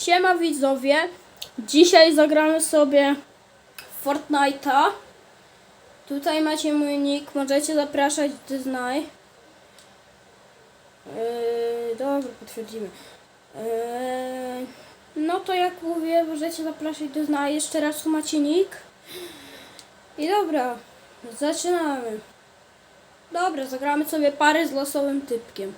Siema widzowie. Dzisiaj zagramy sobie Fortnite'a. Tutaj macie mój nick, możecie zapraszać Disney. Yy, dobra, potwierdzimy. Yy, no to jak mówię, możecie zapraszać Disney. Jeszcze raz tu macie nick. I dobra, zaczynamy. Dobra, zagramy sobie pary z losowym typkiem.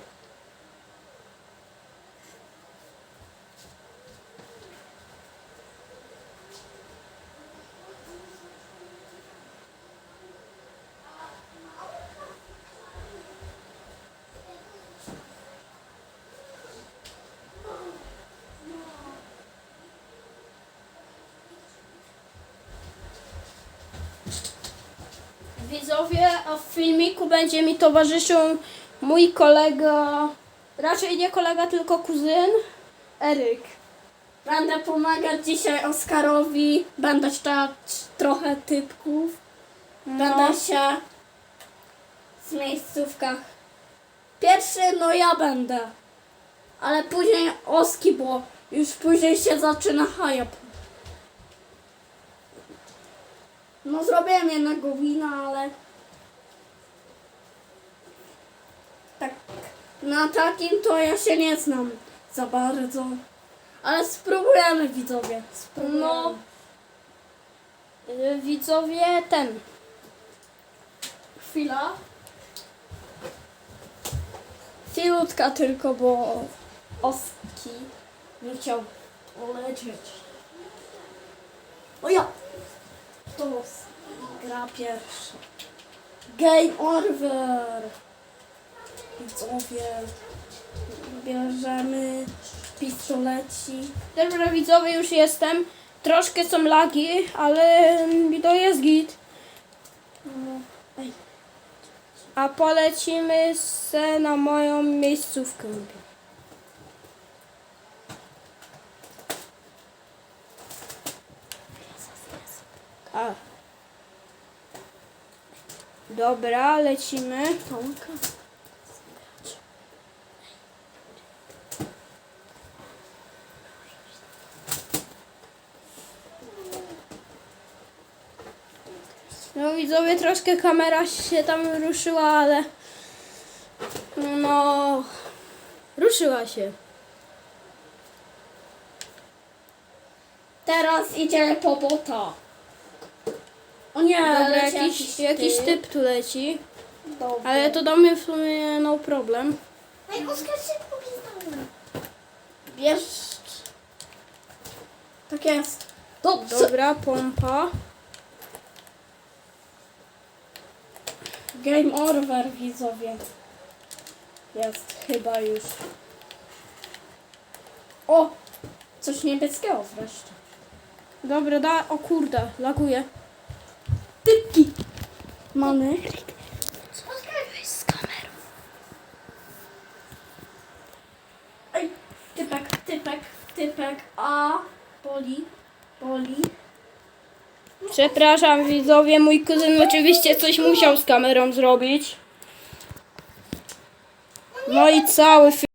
Widzowie, a w filmiku będzie mi towarzyszył mój kolega, raczej nie kolega, tylko kuzyn, Eryk. Będę pomagać dzisiaj Oskarowi, będę czytać trochę typków, No. będę się w miejscówkach. Pierwszy, no ja będę, ale później Oski, bo już później się zaczyna hype. No zrobiłem jednego wina, ale tak na takim to ja się nie znam za bardzo. Ale spróbujemy widzowie. Spróbujemy. No. Widzowie, ten. chwila. Chwilutka tylko, bo Oski nie chciał polecieć. O ja! To gra pierwsza. Game over! Widzowie, bierzemy pistoleci. Dobra, widzowie, już jestem. Troszkę są lagi, ale to jest git. No, A polecimy se na moją miejscówkę. A. Dobra, lecimy. Tomka. No widzowie, troszkę kamera się tam ruszyła, ale no ruszyła się. Teraz idziemy po bota. Nie, leci jakiś, jakiś typ tu leci, Dobra. ale to do mnie w sumie no problem. Ej, Oskar się popisałem. Bierz. Tak jest. Dobrze. Dobra, pompa. Game over, widzowie. Jest chyba już. O! Coś niebieskiego wreszcie. Dobra, da, o kurde, laguje. Mamy. z kamerą. Ej, typek, typek, typek. A, boli, boli. Przepraszam widzowie, mój kuzyn oczywiście coś musiał z kamerą zrobić. No i cały film.